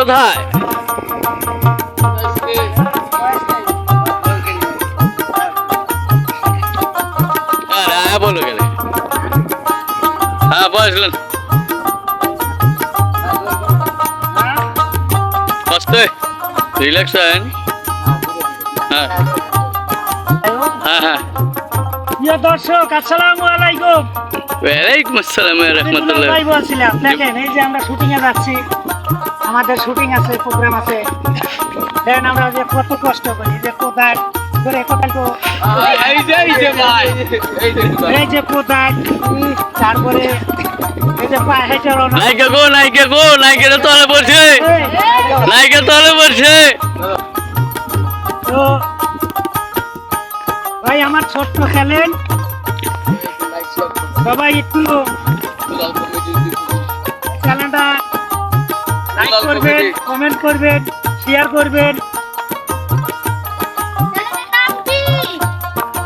কোথায় বলো গেলে হ্যাঁ বসলেন কষ্টে রিল্যাক্স হ্যাঁ। হ্যাঁ হ্যাঁ। প্রিয় দর্শক আসসালামু আলাইকুম। ওয়ালাইকুম আসসালাম রহমতুল্লাহ। ভাই বলছিলাম দেখেন এই যে আমরা শুটিং এ যাচ্ছি। আমাদের শুটিং আছে প্রোগ্রাম আছে। দেখেন আমরা যে কত কষ্ট করি যে ধরে কোদাল তো এই যে এই যে ভাই এই যে কোদাল তারপরে এই যে পায়ে হেঁটে নাইকে গো নাইকে গো নাইকে তলে পড়ছে এই, নাইকে তলে পড়ছে তো ভাই আমার ছোট্ট খেলেন। সবাই একটু করবেন কমেন্ট করবেন শেয়ার করবেন।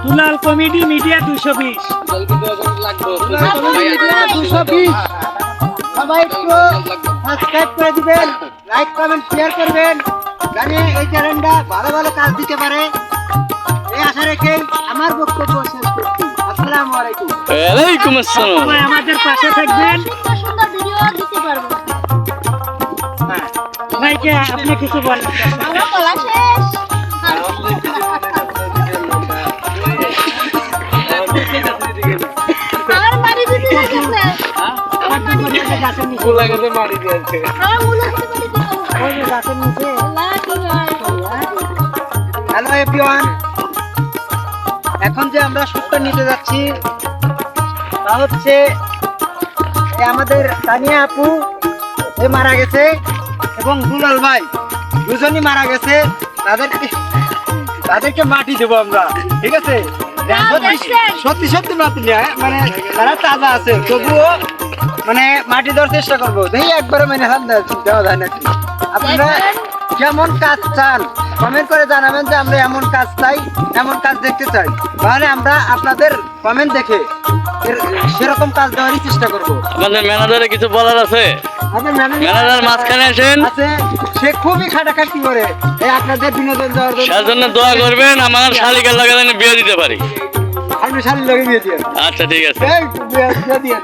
দুলাল কমেডি মিডিয়া দুশো বিশ। দুশো বিশ সবাই একটু সাবস্ক্রাইব করে দিবেন লাইক কমেন্ট শেয়ার করবেন জানি এই চ্যানেলটা ভালো ভালো কাজ দিতে পারে। এই আশা রেখে আমার বক্তব্য শেষ করছি। আসসালামু আলাইকুম। ওয়ালাইকুম আসসালাম। আমাদের পাশে থাকবেন। ওই যে গাছের নিচে আল্লাহ কি হয় হ্যালো এভরিওয়ান এখন যে আমরা শুটটা নিতে যাচ্ছি, তা হচ্ছে আমাদের তানিয়া আপু মারা গেছে। এবং দুলাল ভাই দুজনই মারা গেছে। তাদেরকে তাদেরকে মাটি দেবো আমরা ঠিক আছে? সত্যি- সত্যি মাটি নেয় মানে তারা তাজা আছে তবুও মানে মাটি দেওয়ার চেষ্টা করব। দেখি একবারে মানে হাত দেওয়া- যায় নাকি? আপনারা কেমন কাজ চান কমেন্ট করে জানাবেন যে আমরা এমন কাজ চাই এমন কাজ দেখতে চাই। তাহলে আমরা আপনাদের কমেন্ট দেখে সেরকম কাজ দেওয়ারই চেষ্টা করব। আমাদের ম্যানেজারে কিছু বলার আছে? মাঝখানে আসেন। আছে সে খুবই খাটাখাটি করে। এই আপনাদের বিনোদন দেওয়ার জন্য। দোয়া করবেন আমার শালিকার লগে যেন বিয়ে দিতে পারি। আপনি শালি লগে দিয়ে দিয়ে আচ্ছা ঠিক আছে। বিয়ে দিয়ে দিয়ে